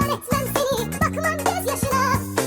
Öğretmem seni bakmam gözyaşına.